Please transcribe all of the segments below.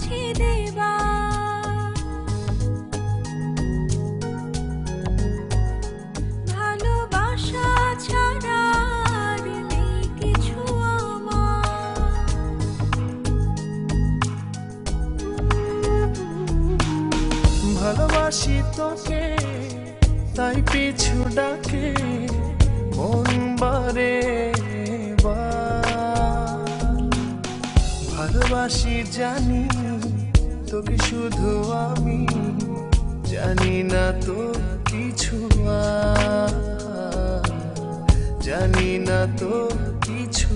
কি আছে দেবা ভালোবাসা ছাড়া কিছু ভালোবাসি তোকে তাই পিছু ডাকে মন বার। ভালোবাসি জানি তোকে শুধু আমি জানি না তো কিছু। জানি না তো কিছু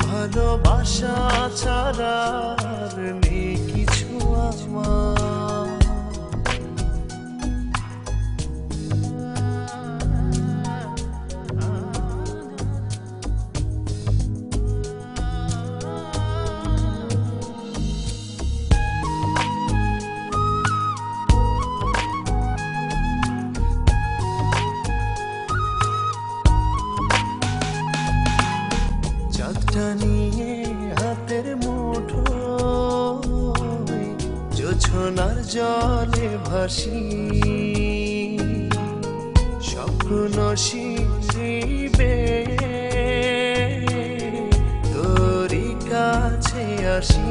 ভালোবাসা ছাড়া নেই কিছু আমার। নিয়ে হাতের মুঠো জোছনার জলে ভাসি। স্বপ্ন শিবে তোরই কাছে আসি।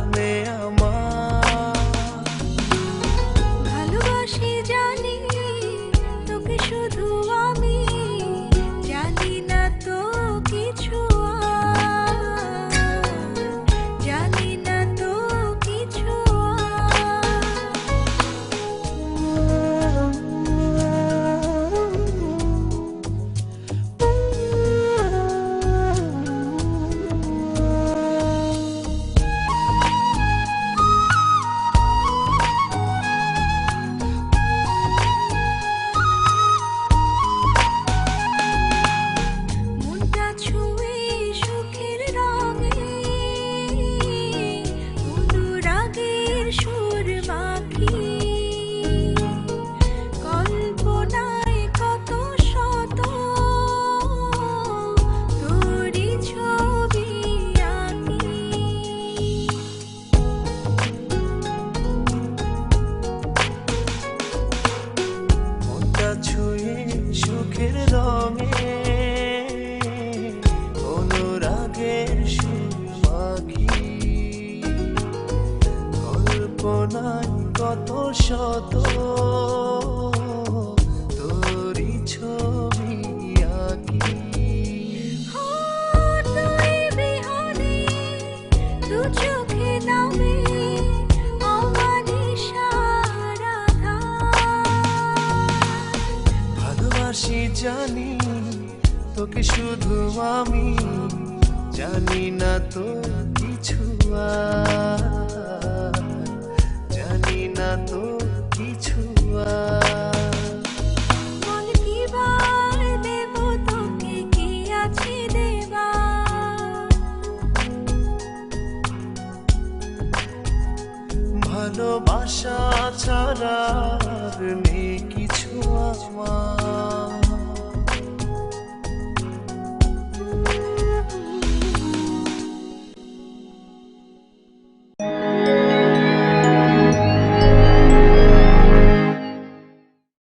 শত তোরই ছবি আঁকি চোখে নামে আমার ভালোবাসি জানি তোকে শুধু আমি জানি না তো কিছু জানি না তো কিছু আর। ভালোবাসা ছাড়া নেই কিছু আমার।